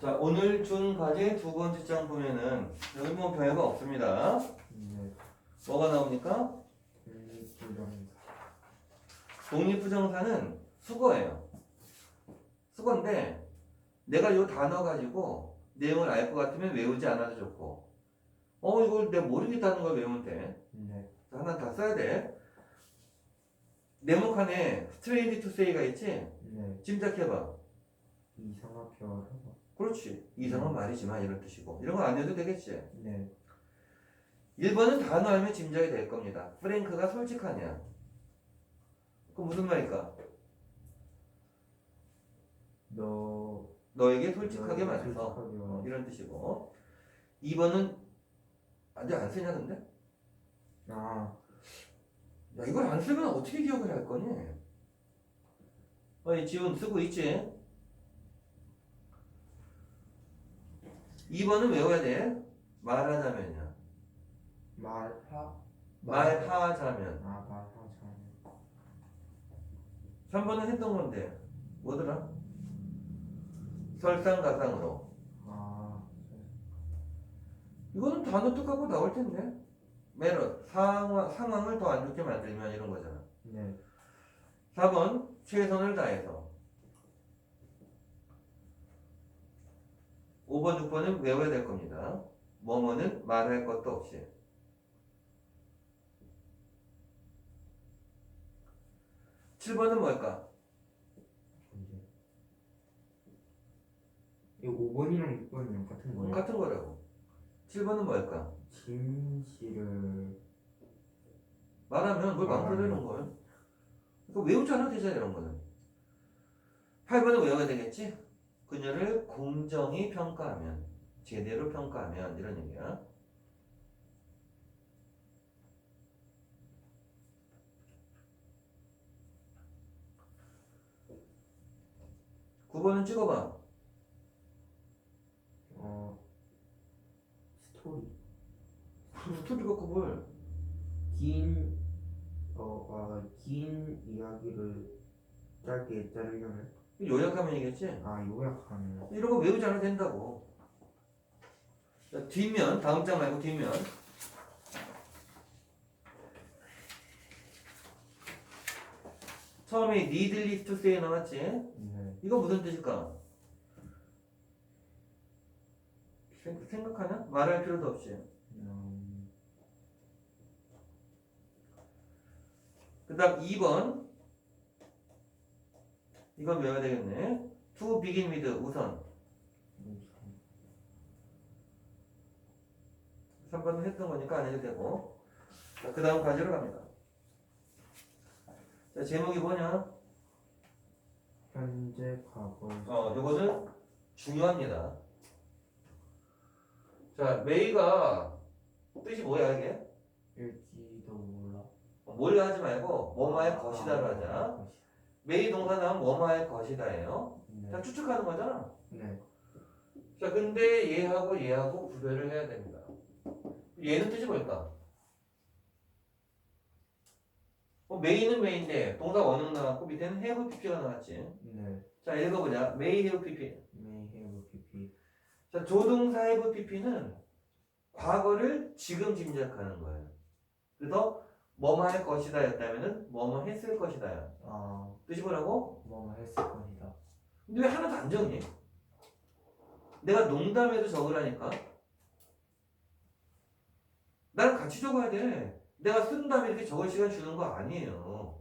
자, 오늘 준 과제 두 번째 장 보면은 여기 뭐 별거 없습니다. 네. 뭐가 나옵니까? 일부정사. 독립부정사는 수거예요. 수거인데 내가 이 단어 가지고 내용을 알 것 같으면 외우지 않아도 좋고 어 이걸 내가 모르겠다는 걸 외우면 돼. 네. 자, 하나 다 써야 돼. 네모칸에 스트레이트 투 세이가 있지? 네. 짐작해봐. 어려워. 그렇지. 이상한 말이지만 이런 뜻이고 이런 거안 해도 되겠지? 네. 1번은 단어 알면 짐작이 될 겁니다. 프랭크가 솔직하냐? 그 무슨 말일까? 너. 너에게 솔직하게 너에게 말해서 솔직하게 어. 이런 뜻이고 2번은 아직 안 쓰냐 근데? 아. 야 이걸 안 쓰면 어떻게 기억을 할 거니? 어이 지훈 쓰고 있지? 2번은 외워야 돼 말하자면이야 말하. 말하자면 아 말하자면. 3번은 했던 건데 뭐더라? 설상가상으로 아. 이거는 단어 뜻하고 나올 텐데 매너 상황, 상황을 더 안 좋게 만들면 이런 거잖아 네. 4번 최선을 다해서 5번 6번은 외워야 될 겁니다 뭐뭐는 말할 것도 없이 7번은 뭘까? 이 5번이랑 6번이랑 같은 거예요? 같은 거라고 7번은 뭘까? 진실을 말하면 뭘 망설이는 거야 그거 외우지 않아도 되잖아 이런 거는 8번은 외워야 되겠지? 그녀를 공정히 평가하면 제대로 평가하면 이런 얘기야. 9번은 찍어봐. 어 스토리. 스토리가 그걸 긴 어, 아, 긴 이야기를 짧게 자르려면 요약하면이겠지? 아 요약하면 이런 거 외우지 않아도 된다고. 자, 뒷면, 다음 장 말고 뒷면. 처음에 needless to say 나왔지? 네. 이거 무슨 뜻일까? 생- 생각하냐? 말할 필요도 없이. 음, 그 다음 2번. 이건 외워야 되겠네. to begin with, 우선. 우선 3번은 했던 거니까 안 해도 되고. 자, 그 다음 과제로 갑니다. 자, 제목이 뭐냐? 현재 과거 어, 요거는 중요합니다. 자, 메이가 뜻이 뭐야, 이게? 일지도 몰라 몰라 하지 말고, 뭐뭐할 것이다로 하자. 아, 메이 동사 나오면 뭐뭐할 것이다예요. 네. 자, 추측하는 거잖아. 네. 자, 근데 얘하고 얘하고 구별을 해야 됩니다. 얘는 뜻이 뭘까? 어, 메이는 메이인데, 동사 원형 나왔고, 밑에는 have pp가 나왔지. 네. 자, 읽어보자. may have pp. May have pp 자, 조동사 have pp는 과거를 지금 짐작하는 거예요. 그래서 뭐뭐 할 것이다 였다면은 뭐뭐 했을 것이다. 아 뜻이 뭐라고? 뭐뭐 했을 것이다 근데 왜 하나도 안 적니? 내가 농담해도 적으라니까. 나랑 같이 적어야 돼. 내가 쓴 다음에 이렇게 적을 시간 주는 거 아니에요.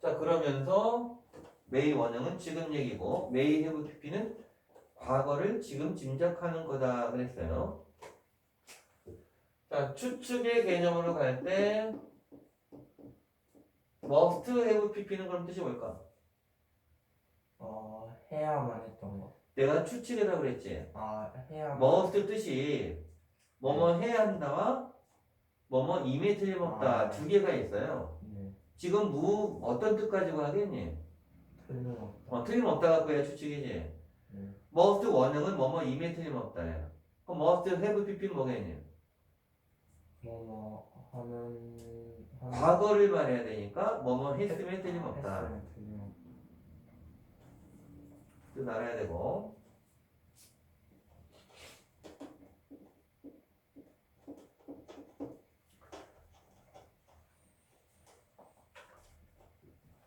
자, 그러면서 메이 원형은 지금 얘기고 메이 해브 PP는 과거를 지금 짐작하는 거다 그랬어요. 자, 추측의 개념으로 갈 때 must have pp는 그럼 뜻이 뭘까? 어 해야만 했던 거 내가 추측이라고 그랬지. 아 해야만 must 뜻이 뭐뭐 해야 한다와 뭐뭐 임에 틀림없다 아. 두 개가 있어요. 네 지금 무 어떤 뜻 가지고 하겠니? 틀림없다 어, 틀림없다 갖고 해야 추측이지. 네. must 원형은 뭐뭐 임에 틀림없다야. 그럼 must have pp는 뭐겠니? 뭐뭐 하면 하면 과거를 말해야 되니까 뭐뭐 했음에 틀림없다. 했으면 틀림없다 뜻 알아야 되고.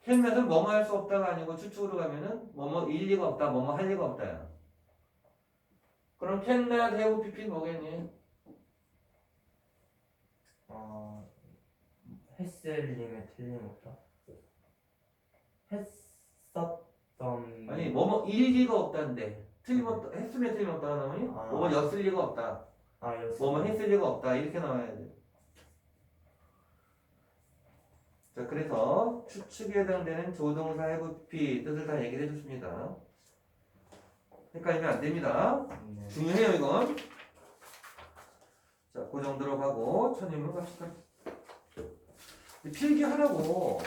캔맷은 뭐뭐 할 수 없다가 아니고 추측으로 가면은 뭐뭐 일 리가 없다, 뭐뭐 할 리가 없다야. 그럼 캔맷 해부 PP 뭐겠니? 어 했을림에 틀림없다. 했었던 아니 뭐뭐 일리가 없다는데 틀림없다 했으면 틀림없다가 나오니 아. 뭐뭐 였을 리가 없다 아 였어. 뭐뭐 했을 리가 없다 이렇게 나와야 돼. 자 그래서 추측에 해당되는 조동사 해부피 뜻을 다 얘기해 줬습니다. 헷갈리면 안 됩니다. 네. 중요해요 이건. 자, 그 정도로 가고 천인물 갑시다. 필기하라고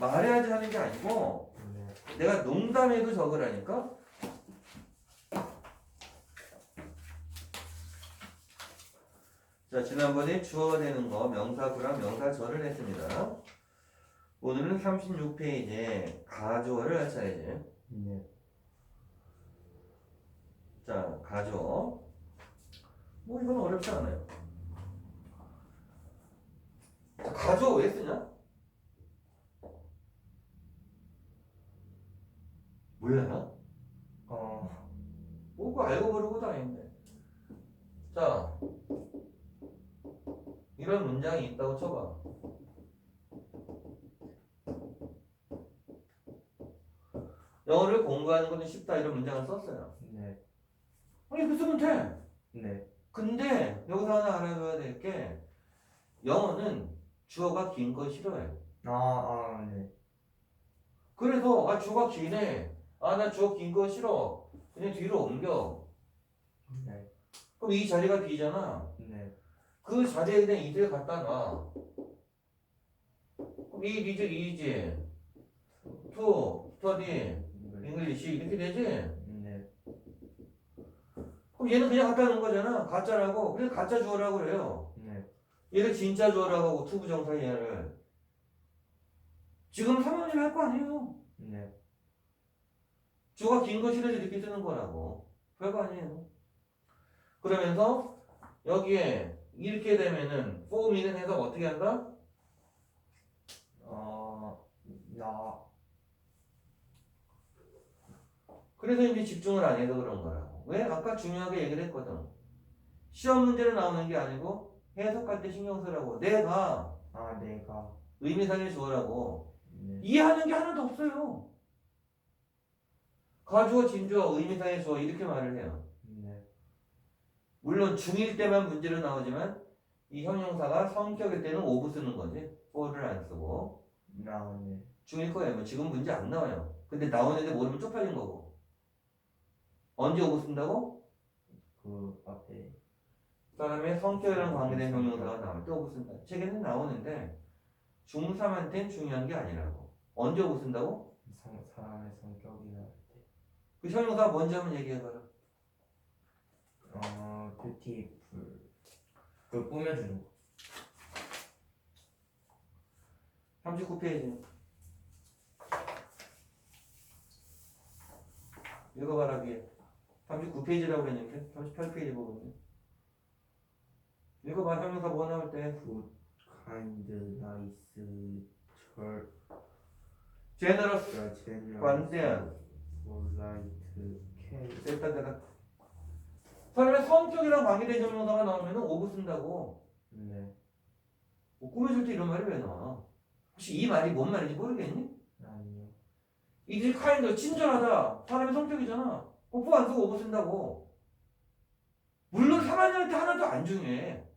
말해야지 하는 게 아니고 네. 내가 농담해도 적으라니까. 자, 지난번에 주어가 되는 거 명사구랑 명사절을 했습니다. 오늘은 36페이지에 가주어를 할 차례지. 네. 자, 가주어. 뭐 이건 어렵지 않아요. 자, 가주어 왜 쓰냐? 몰라요? 어뭐 그거 알고 모르고 다니는데. 자, 이런 문장이 있다고 쳐봐. 영어를 공부하는 것은 쉽다 이런 문장을 썼어요. 네. 아니 이렇게 쓰면 돼. 네. 근데 여기서 하나 알아둬야 될 게 영어는 주어가 긴거 싫어해. 아아 네. 그래서 아 주어가 기네. 아 나 주어 긴 거 싫어. 그냥 뒤로 옮겨. 네. 그럼 이 자리가 비잖아. 네. 그 자리에 그냥 이들 갖다 놔. 그럼 이 리즈 이지. 투 스터디 네. 잉글리시 이렇게 되지. 네. 그럼 얘는 그냥 갖다 놓은 거잖아. 가짜라고. 그래서 가짜 주어라고 그래요. 네. 얘를 진짜 주어라고 하고 투부정사 얘를. 지금 3학년 할거 아니에요. 네. 주어가 긴 거 싫어서 이렇게 쓰는 거라고. 별거 아니에요. 그러면서 여기에 이렇게 되면은 form이는 해석 어떻게 한다? 어, 어나 그래서 이제 집중을 안 해서 그런 거라고. 왜? 아까 중요하게 얘기를 했거든. 시험 문제로 나오는 게 아니고 해석할 때 신경 쓰라고. 내가 아 내가 의미상의 주어라고. 네. 이해하는 게 하나도 없어요. 가주어, 진주어, 의미상의 주어 이렇게 말을 해요. 네. 물론 중1 때만 문제로 나오지만 이 형용사가 성격일 때는 오브 쓰는 거지. for를 안 쓰고. 나 네. 중1 거예요. 뭐 지금 문제 안 나와요. 근데 나오는데 모르면 쪽팔린 거고. 언제 오브 쓴다고? 그 앞에 사람의 성격이랑 관계된 형용사가 나올 때 오브 쓴다. 책에는 나오는데 중3한테는 중요한 게 아니라고. 언제 오브 쓴다고? 성, 사람의 성격이나 때. 그 형용사 뭔지 한번 얘기해봐라. 어 뷰티풀 그 꾸며주는 거. 39페이지. 읽어봐라, 위에. 39페이지라고 했는데, 38페이지 보거든요. 읽어봐, 형용사 뭐 나올 때. 굿 카인드 나이스 절 제너러스, 제니얼 관대한, 폴라이트 케이 됐다, 됐다. 사람의 성격이랑 관계된 형용사가 나오면 오브 쓴다고. 네 뭐 꾸며줄 때 이런 말이 왜 나와? 혹시 이 말이 뭔 말인지 모르겠니? 아니요 이들 카인드, 친절하다. 사람의 성격이잖아. 오프 안 쓰고 오브 쓴다고. 물론 3학년 때 하나도 안 중요해.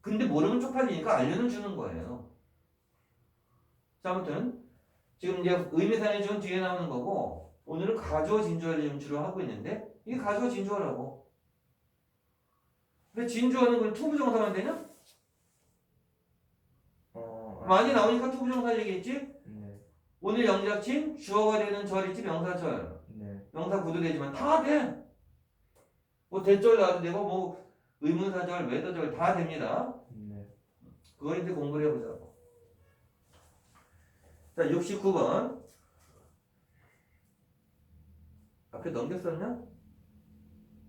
근데 모르면 쪽팔리니까 알려는 주는 거예요. 자, 아무튼 지금 이제 의미상의 준 뒤에 나오는 거고 오늘은 가주어 진주어를 지금 주로 하고 있는데 이게 가주어 진주어라고. 근데 진주어는 그럼 투부정사만 되냐? 어 많이 나오니까 투부정사 얘기했지? 네 오늘 영작친 주어가 되는 절 있지 명사절. 네. 명사 구도 되지만 다 돼. 뭐 대절 나도 되고 뭐 의문사절, 외도절 다 됩니다. 네. 그걸 이제 공부를 해보자고. 자, 69번. 앞에 넘겼었냐?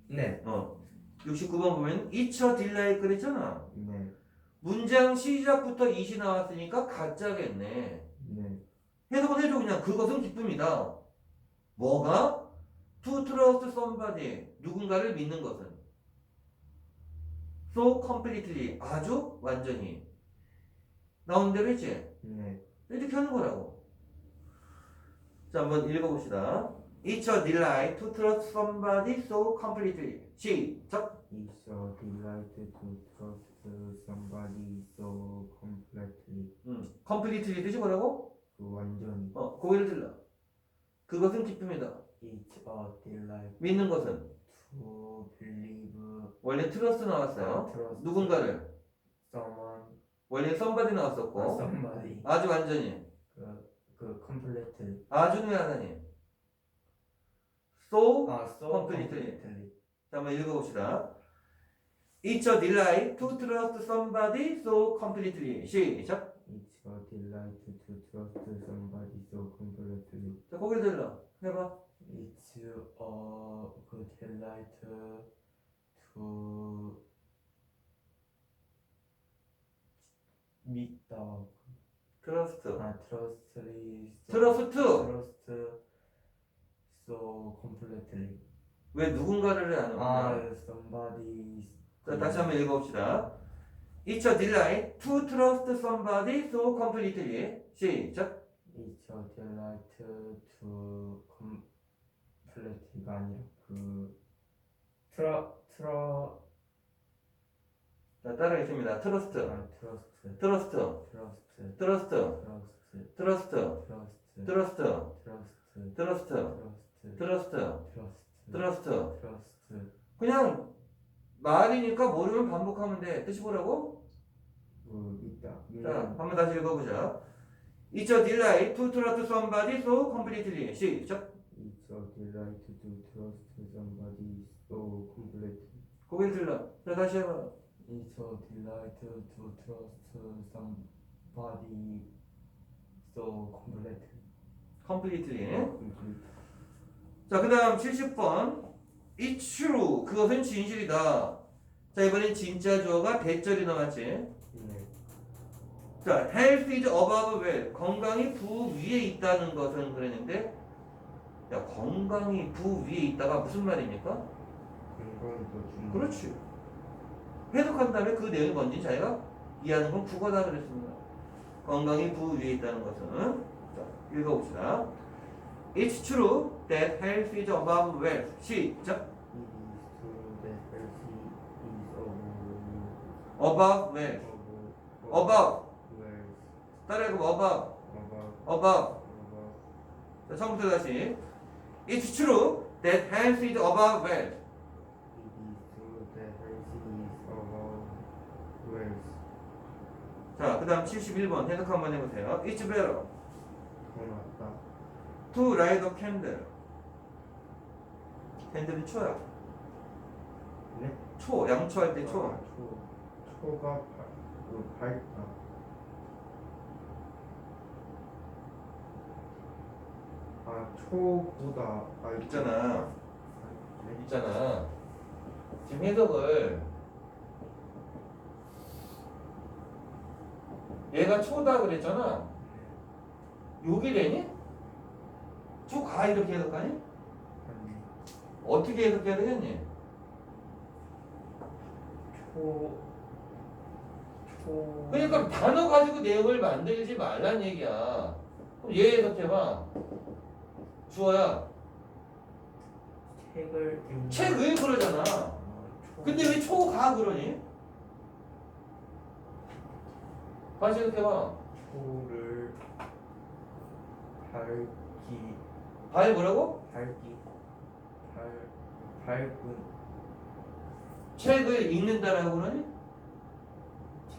네. 어 69번 보면 이처 딜라이 그랬잖아 네. 문장 시작부터 이시 나왔으니까 가짜겠네 네. 해석은 해줘 그냥 그것은 기쁨이다 뭐가? to trust somebody 누군가를 믿는 것은 so completely 아주 완전히 나온 대로 했지? 네. 이렇게 하는 거라고 자 한번 읽어봅시다 It's a delight to trust somebody so completely 시작 It's a delight to trust somebody so completely. 음, completely 뜻이 뭐라고? 그 완전히. 어, 고개를 들라 그것은 기쁨이다 It's a delight 믿는 것은 to believe. 원래 trust 나왔어요 trust 누군가를 someone. 원래 somebody 나왔었고 somebody. 아주 완전히 그, 그 completely. 아주 누하다니 so 아, so completely. 자 한번 읽어봅시다 It's a delight to trust somebody so completely 시작 It's a delight to trust somebody so completely. 자 고개를 들라 해봐 It's a good delight to 믿다. trust 아, trustly. so- trust trust so completely. 왜 누군가를 안 아, 하냐 somebody. 자 다시 한번 읽어봅시다 It's a delight to trust somebody so completely 시작 It's a delight to completely가 아니라 그 트러 트러 자 따라하겠습니다 trust 아 트러스트 trust 트러스트 trust 트러스트 trust 트러스트 trust 트러스트 trust 트러스트 trust 트러스트 trust 트러스트 그냥 말이니까 모르면 반복하면 돼 뜻이 뭐라고? 그 있다 자 한번 다시 읽어보자 It's a delight to trust somebody so completely 시작 delight to trust somebody so completely 고개를 들라 자 다시 해봐 It's a delight to trust somebody so completely completely complete 자, 그 다음 70번. It's true. 그것은 진실이다. 자, 이번엔 진짜 주어가 대절이 나왔지. 네 자, health is above well. 건강이 부 위에 있다는 것은 그랬는데, 야, 건강이 부 위에 있다가 무슨 말입니까? 그렇지. 해석한 다음에 그 내용이 뭔지 자기가 이해하는 건 국어다 그랬습니다. 건강이 부 위에 있다는 것은. 자, 읽어봅시다. It's true that health is above wealth. 시작. Above wealth. above. 따라해보 above. above above. above 자, 처음부터 다시. It's true that health is above wealth. It is true that healthy is above wealth 자, 그 다음 71번 해석 한번 해보세요. It's better to light a candle. 캔들은 초야. 네? 초, 양초할 때 초. 아, 초 초가 발, 그 밝다 아 초보다 아 있잖아. 네? 있잖아. 지금 해석을 얘가 초다 그랬잖아. 욕이 되니? 초가 이렇게 해석하니? 어떻게 해석해야 되겠니? 초 초. 그러니까 단어 가지고 내용을 만들지 말란 얘기야. 그럼 얘 해석해봐. 주어야. 책을 읽는 책을 그러잖아. 아, 초- 근데 왜 초가 그러니? 다시 해석해봐. 초를 밝기 발 뭐라고? 밝기 밝 밝은 책을 읽는다라고 그러니?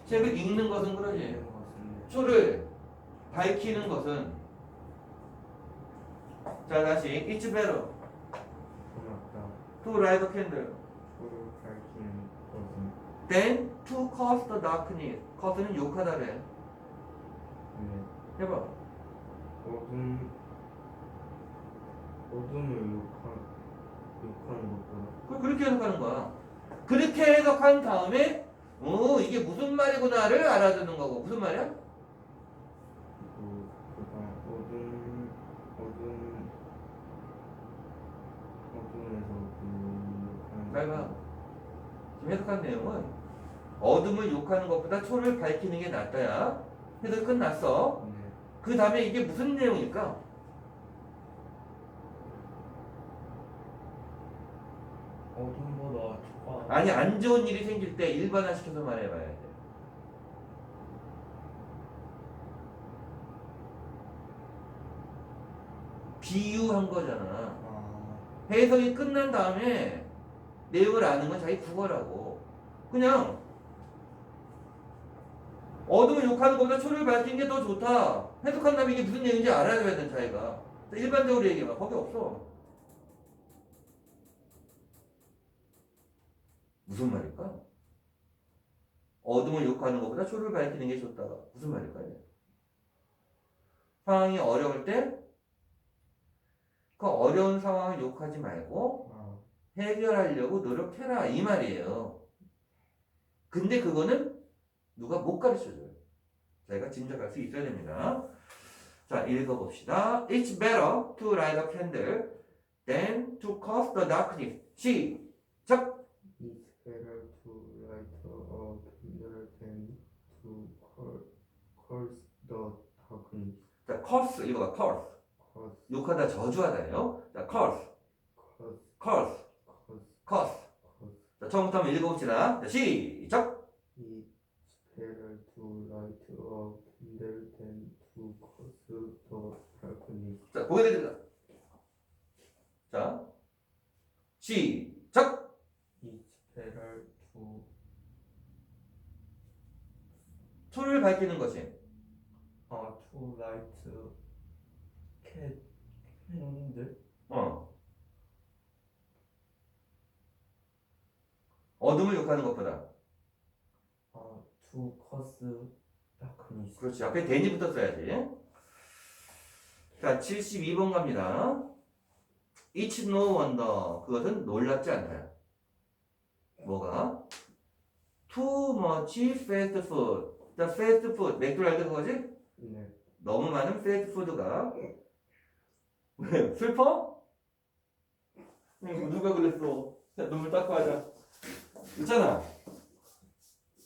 책을 읽는 것은 그러지. 것은 초를 밝히는 것은 자 다시 It's better 고맙다 to light a candle 초를 밝히는 것은 than to cause the darkness. cause는 욕하다래. 네 해봐. 어둠 어둠을 욕한 욕하는 것보다 그- 그렇게 해석하는 거야. 그렇게 해석한 다음에 어 이게 무슨 말이구나를 알아듣는 거고 무슨 말이야? 그 그다음 어둠 어둠 어둠에서 봐. 지금 해석한 내용은 어둠을 욕하는 것보다 초를 밝히는 게 낫다야. 해석 끝났어. 네. 그 다음에 이게 무슨 내용일까? 어둠보다 촉각 아니 안 좋은 일이 생길 때 일반화시켜서 말해봐야 돼. 비유한 거잖아. 아 해석이 끝난 다음에 내용을 아는 건 자기 국어라고. 그냥 어둠을 욕하는 것보다 초를 밝힌 게더 좋다. 해석한 다음에 이게 무슨 내용인지 알아줘야 돼, 자기가. 일반적으로 얘기해봐. 거기 없어. 무슨 말일까? 어둠을 욕하는 것보다 초를 밝히는 게 좋다가 무슨 말일까요? 상황이 어려울 때 그 어려운 상황을 욕하지 말고 아, 해결하려고 노력해라 이 말이에요. 근데 그거는 누가 못 가르쳐줘요. 저희가 짐작할 수 있어야 됩니다. 자 읽어봅시다. It's better to light a candle than to cause the darkness. 시작. It's better to light a candle than to curse the darkness. 자 curse 읽어봐. curse. Cause, 욕하다 저주하다예요. 자 curse, cause, curse, cause. 자 처음부터 한번 읽어봅시다. 자 시작. Better to light a candle than to cause the darkness. 자 고개 들자. 자 시작. It's better to 초를 밝히는 것이 uh, to light a candle 어. 어둠을 욕하는 것보다. uh, to cause darkness. 그렇지. 앞에 대니부터 써야지. 자, 72번 갑니다. It's no wonder. 그것은 놀랍지 않다. 뭐가? Too much fast food. 자, fast food. 맥도날드 그거지? 네. 너무 많은 fast food가. 왜? 슬퍼? 응, 누가 그랬어? 자, 눈물 닦고 하자. 있잖아.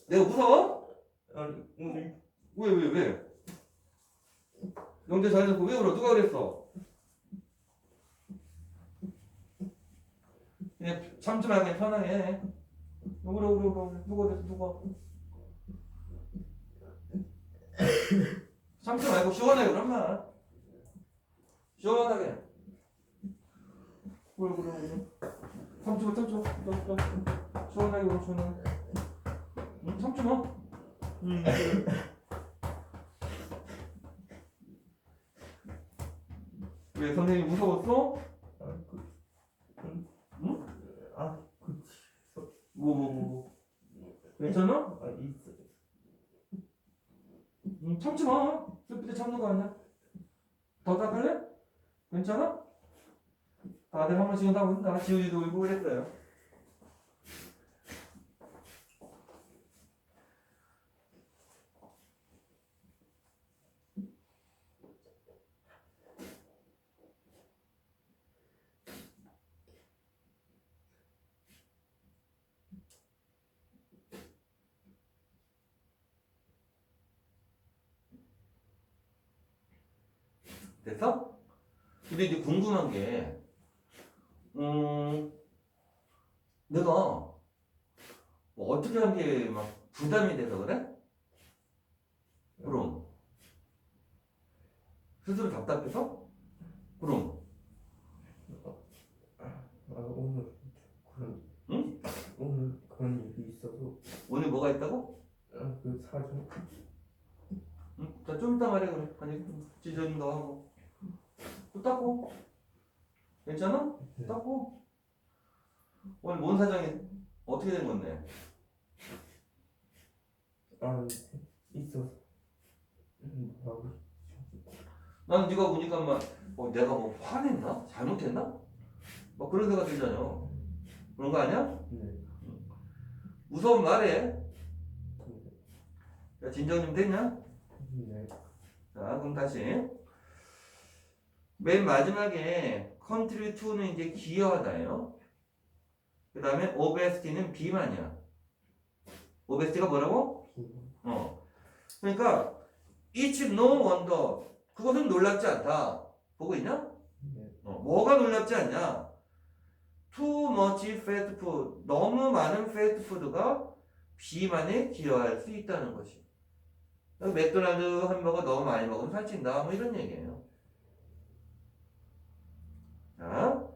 내가 무서워? 아니 오늘 왜, 왜, 왜? 영재 잘해놓고 왜 울어? 누가 그랬어? 그냥 참지 말고 그냥 편하게 해. 울어, 울어, 울어. 누가 그랬어, 누가? 참지 말고 시원하게 말. 시원하게. 울어, 울어, 울어. 참지 마, 참지 마. 너, 너. 시원하게 울어, 시원하게. 응, 참지 마. 응, 그래. 왜 선생님 무서웠어? 아, 그, 음, 응? 아, 그, 뭐뭐 뭐. 괜찮아? 아, 있어. 응, 참지 마. 슬플 때 참는 거 아니야? 더 닦을래? 괜찮아? 다들 한 번씩은 하고 있다. 지우지도 울고 그랬어요. 됐어? 근데 이제 궁금한 게, 음, 내가 뭐 어떻게 한 게 막 부담이 돼서 그래? 그럼. 스스로 답답해서? 그럼. 아, 오늘 그런, 응? 오늘 그런 일이 있어서, 오늘 뭐가 있다고? 아, 그 사전, 응? 자, 좀 이따 말해, 그래. 아니, 거 하고. 또 닦고. 괜찮아? 네. 닦고. 오늘 뭔 사정이 어떻게 된 건데? 아, 있어서, 음, 뭐라고, 나는 네가 보니까 막 어, 내가 뭐 화냈나? 잘못했나? 뭐 그런 생각 들잖아요. 그런 거 아니야? 네. 무서운 말해. 네. 자, 진정 좀 됐냐? 네. 자, 그럼 다시. 맨 마지막에 contribute to는 이제 기여하다예요. 그 다음에 obesti는 비만이야. obesti가 뭐라고? 어. 그러니까 it's no wonder. 그것은 놀랍지 않다. 보고 있냐? 네. 어, 뭐가 놀랍지 않냐? Too much fast food. 너무 많은 food가 비만에 기여할 수 있다는 것이. 맥도날드 햄버거 너무 많이 먹으면 살찐다. 뭐 이런 얘기예요. 자,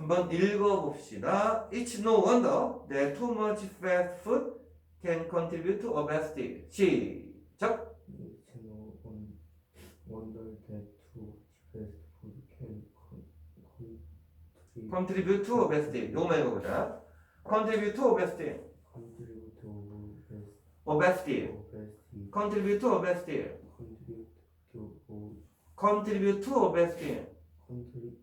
한번 읽어봅시다. It's no wonder that too much fast food can contribute to obesity. 시작. It's no wonder that too fast food can con- contribute contribute to obesity. 요거만 읽어보자. contribute to obesity. contribute to obes- obesity. obesity. contribute to obesity. contribute to o- contribute to obesity. contribute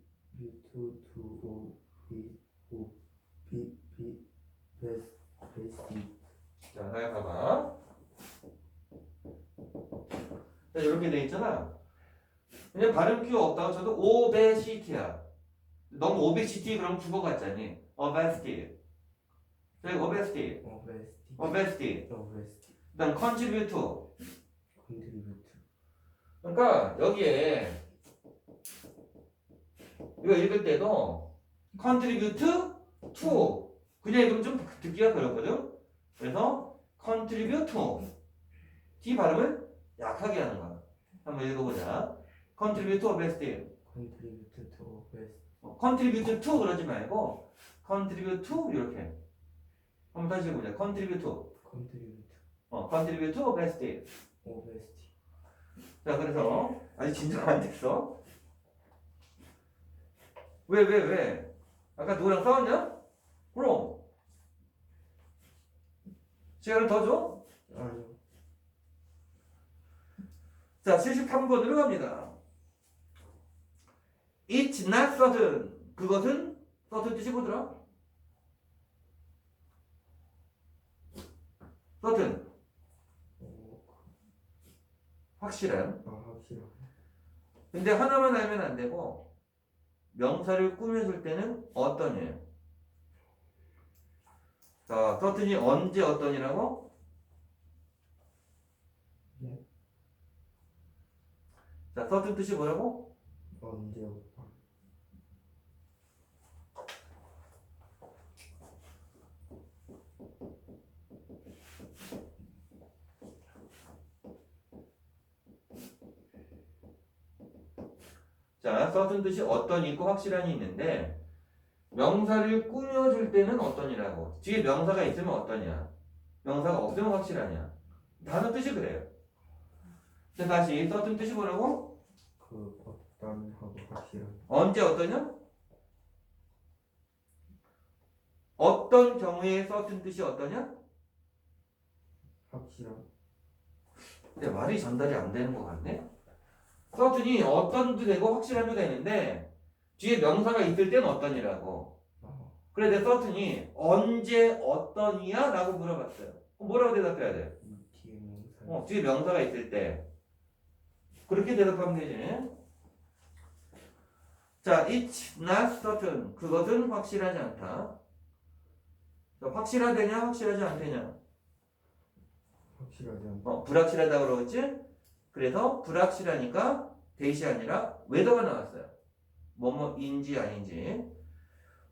자, 나야 봐봐. 자, 이렇게 돼 있잖아. 그냥 발음 기호 없다고 쳐도 obesity야. 너무 obesity 그러면 죽어갔잖니. obesity. 여기 obesity. obesity. obesity. obesity. 그다음 to. contribute 그러니까 여기에 이거 읽을 때도 contribute to 그냥 읽으면 좀 듣기가 그렇거든. 그래서 contribute to T 발음을 약하게 하는 거야. 한번 읽어보자. contribute to obesity. contribute to obesity. 어, contribute to 그러지 말고 contribute to 이렇게. 한번 다시 해보자. contribute to. contribute 어, contribute to obesity. obesity. 자, 그래서 아직 진정 안 됐어. 왜, 왜, 왜? 아까 누구랑 싸웠냐? 그럼. 시간을 더 줘? 아니요. 자, 73번으로 갑니다. It's not certain. 그것은 certain 뜻이 뭐더라? certain. 어, 확실한. 아. 근데 하나만 알면 안 되고 명사를 꾸며줄 때는 어떤이에요? 자, certain이 언제 어떤이라고? 네. 자, certain 뜻이 뭐라고? 언제 오빠? 자, certain 뜻이 어떤이 있고 확실한이 있는데 명사를 꾸며줄 때는 어떤이라고? 뒤에 명사가 있으면 어떠냐? 명사가 없으면 확실하냐? 다른 뜻이 그래요. 자, 다시 certain 뜻이 뭐라고? 그 어떤 하고 확실한. 언제 어떠냐? 어떤 경우에 certain 뜻이 어떠냐? 확실한. 근데 말이 전달이 안 되는 것 같네. certain이 어떤 도 되고 확실한도 되는데 뒤에 명사가 있을 때는 어떤 이라고. 아, 그래 내 certain이 언제 어떤 이야? 라고 물어봤어요. 뭐라고 대답해야 돼? 이 뒤에 명사. 어, 뒤에 명사가 있을 때 그렇게 대답하면 되지. 자, it's not certain. 그것은 확실하지 않다. 자, 확실하되냐, 확실하지 않대냐? 확실하지 않다. 어, 불확실하다 그러겠지? 그래서 불확실하니까 대시 아니라 whether가 나왔어요. 뭐뭐인지 아닌지.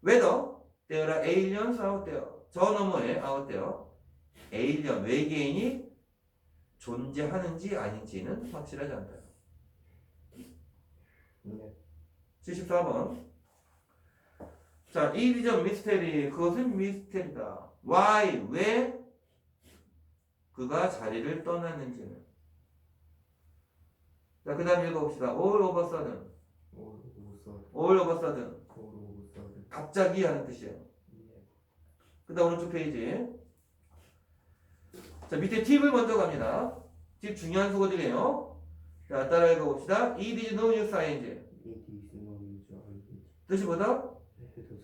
whether there are aliens out there. 저 너머에 out there. alien, 외계인이 존재하는지 아닌지는 확실하지 않다. 네. 74번. 자, 이 비전 미스테리. 그것은 미스테리다. Why? 왜? 그가 자리를 떠났는지는. 자, 그 다음 읽어봅시다. All of a sudden. All of a sudden. 올 우선. 갑자기 하는 뜻이에요. 네. 그 다음 오른쪽 페이지. 자, 밑에 팁을 먼저 갑니다. 팁 중요한 수고들이에요. 자, 따라 읽어봅시다. It is no use ing. It is no use. I 뜻이 뭐다? had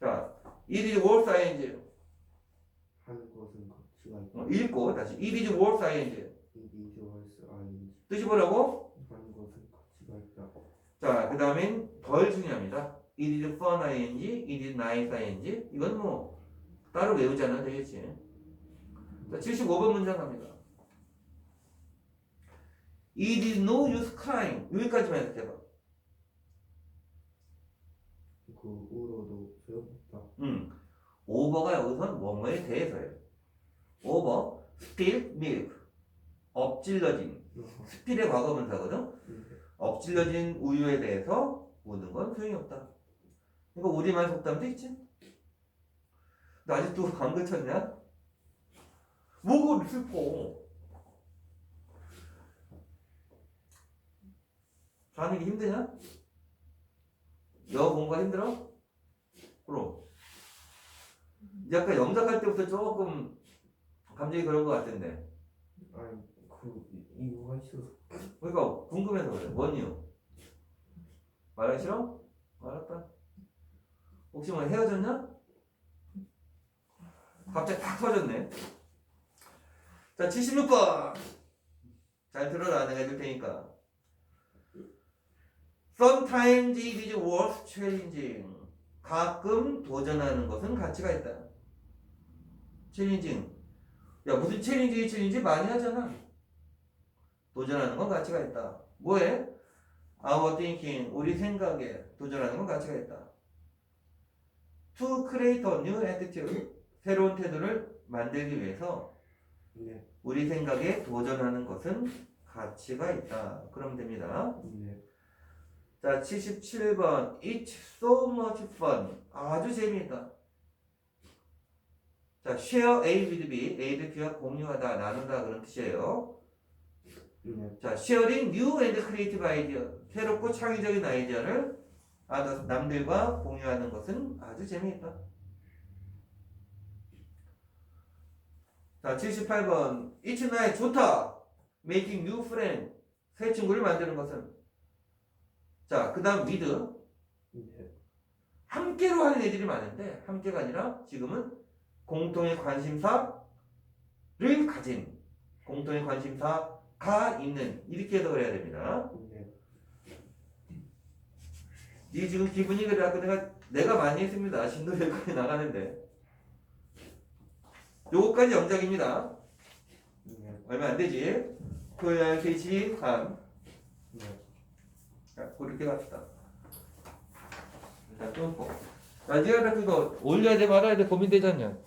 자, it is worth ing. 한 것은 가치가 있다. 어, 읽고 다시 it is worth ing. It is worth ing. 뜻이 뭐라고? 한 것은 가치가 있다. 자, 그 다음엔 덜 중요합니다. it is fun ing, it is nice ing. 이건 뭐 따로 외우지 않아도 되겠지. 자, 75번 문장 갑니다. It is no use crying. 여기까지만 해석해봐. 그 우로도 소용없다. 음. 오버가 여기선 뭐뭐에 대해서예요. 오버, spill milk. 엎질러진. 스필의 과거분사거든. 엎질러진 우유에 대해서 우는 건 소용이 없다. 이거 우리말 속담도 있지? 너 아직도 안 그쳤냐? 뭐가 슬퍼. 사는 게 힘드냐? 영어 공부가 힘들어? 그럼. 약간 영작할 때부터 조금 감정이 그런 것 같은데. 아니 그 이유가 있어서. 그러니까 궁금해서 그래. 뭔 이유? 말하기 싫어? 알았다. 혹시 뭐 헤어졌냐? 갑자기 탁 터졌네. 자, 76번. 잘 들어라. 내가 해줄 테니까. Sometimes it is worth challenging. 가끔 도전하는 것은 가치가 있다. 챌린징. 야, 무슨 챌린지, 챌린지 많이 하잖아. 도전하는 건 가치가 있다. 뭐해? Our thinking, 우리 생각에 도전하는 건 가치가 있다. To create a new attitude, 새로운 태도를 만들기 위해서 네. 우리 생각에 도전하는 것은 가치가 있다. 그러면 됩니다. 네. 자, 77번. It's so much fun. 아주 재미있다. 자, share A with B. A를 B와 공유하다, 나눈다 그런 뜻이에요. 네. 자, sharing new and creative idea. 새롭고 창의적인 아이디어를 남들과 공유하는 것은 아주 재미있다. 자, 78번. It's nice. 좋다. Making new friend. 새 친구를 만드는 것은. 자, 그 다음 with. 네. 함께로 하는 애들이 많은데, 함께가 아니라 지금은 공통의 관심사를 가진, 공통의 관심사 가 있는, 이렇게 해석을 해야 됩니다. 네. 이 지금 기분이 그래. 아까 내가, 내가 많이 했습니다. 신도래까지 나가는데. 요거까지 영작입니다. 네. 얼마 안 되지? 토요일 3시 반. 네. 자, 그렇게 갑시다. 일단 끊고. 자, 니가 그거 올려야 돼 말아야 돼 고민되지 않냐?